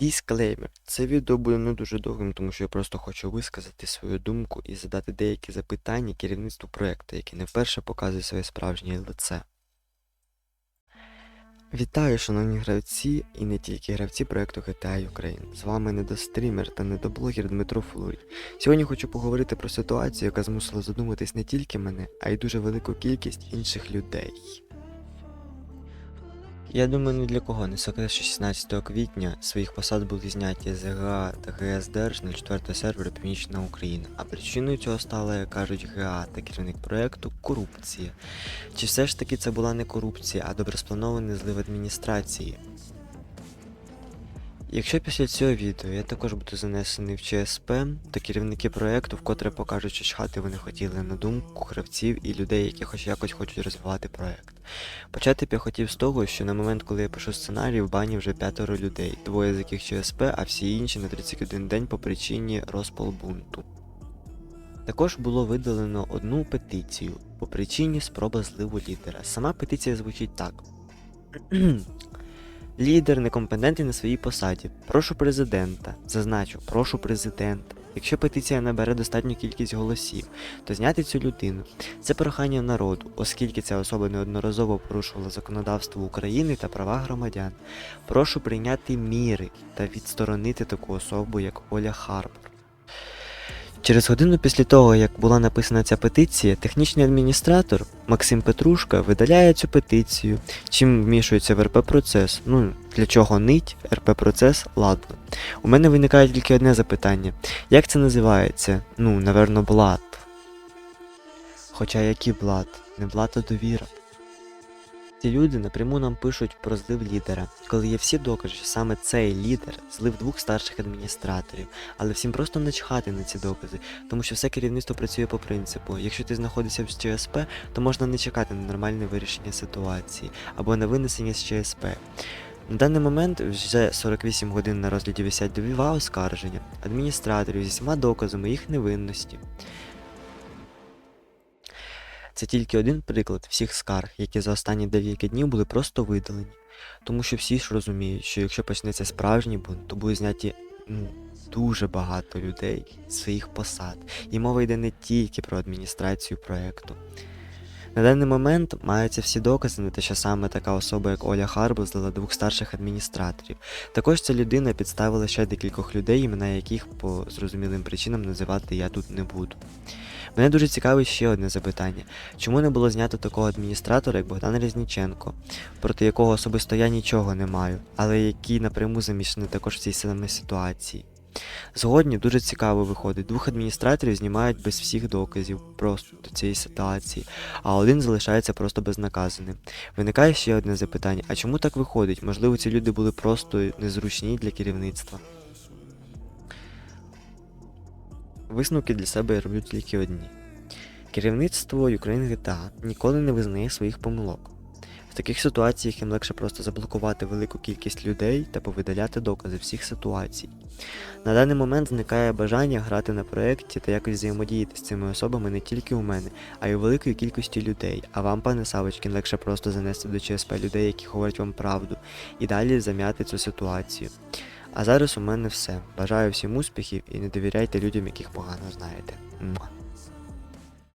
Дисклеймер. Це відео буде не дуже довгим, тому що я просто хочу висказати свою думку і задати деякі запитання керівництву проекту, яке не вперше показує своє справжнє лице. Вітаю, шановні гравці, і не тільки гравці проекту GTA Ukraine. З вами недострімер та недоблогер Дмитро Флурій. Сьогодні хочу поговорити про ситуацію, яка змусила задуматись не тільки мене, а й дуже велику кількість інших людей. Я думаю, ні для кого не секрет, що 16 квітня своїх посад були зняті з ГА та ГС Держ 04 серверу Північна Україна. А причиною цього стала, як кажуть ГА та керівник проекту, корупція. Чи все ж таки це була не корупція, а добре спланований злив адміністрації? Якщо після цього відео я також буду занесений в ЧСП, то керівники проекту вкотре покажуть, що чхати вони хотіли на думку гравців і людей, які хоч якось хочуть розвивати проект. Почати б я хотів з того, що на момент, коли я пишу сценарій, в бані вже п'ятеро людей, двоє з яких ЧСП, а всі інші на 31 день по причині розпал бунту. Також було видалено одну петицію по причині спроби зливу лідера. Сама петиція звучить так. Лідер некомпетентний на своїй посаді. Прошу президента. Зазначу, прошу президента. Якщо петиція набере достатню кількість голосів, то зняти цю людину. Це прохання народу, оскільки ця особа неодноразово порушувала законодавство України та права громадян. Прошу прийняти міри та відсторонити таку особу, як Оля Харбор. Через годину після того, як була написана ця петиція, технічний адміністратор Максим Петрушка видаляє цю петицію, чим вмішується в РП процес. Ну, для чого нить РП процес, ладно. У мене виникає тільки одне запитання: як це називається? Ну, наверно, блат. Хоча який блат? Не блат, а довіра. Ці люди напряму нам пишуть про злив лідера, коли є всі докази, що саме цей лідер злив двох старших адміністраторів, але всім просто начхати на ці докази, тому що все керівництво працює по принципу: якщо ти знаходишся в ЧСП, то можна не чекати на нормальне вирішення ситуації або на винесення з ЧСП. На даний момент вже 48 годин на розгляді висять два оскарження адміністраторів зі всіма доказами їх невинності. Це тільки один приклад всіх скарг, які за останні декілька днів були просто видалені. Тому що всі ж розуміють, що якщо почнеться справжній бунт, то буде зняті ну, дуже багато людей з своїх посад. І мова йде не тільки про адміністрацію проекту. На даний момент маються всі докази на те, що саме така особа, як Оля Харбо, злила двох старших адміністраторів. Також ця людина підставила ще декількох людей, імена яких по зрозумілим причинам називати я тут не буду. Мене дуже цікавить ще одне запитання: чому не було знято такого адміністратора, як Богдан Резніченко, проти якого особисто я нічого не маю, але який напряму замішаний також в цій самій ситуації? Згодні дуже цікаво виходить. Двох адміністраторів знімають без всіх доказів просто до цієї ситуації, а один залишається просто безнаказаним. Виникає ще одне запитання: а чому так виходить? Можливо, ці люди були просто незручні для керівництва. Висновки для себе роблю тільки одні. Керівництво Ukraine GTA ніколи не визнає своїх помилок. Таких ситуаціях їм легше просто заблокувати велику кількість людей та повидаляти докази всіх ситуацій. На даний момент зникає бажання грати на проєкті та якось взаємодіяти з цими особами не тільки у мене, а й у великої кількості людей. А вам, пане Савочкін, легше просто занести до ЧСП людей, які говорять вам правду, і далі зам'яти цю ситуацію. А зараз у мене все. Бажаю всім успіхів і не довіряйте людям, яких погано знаєте.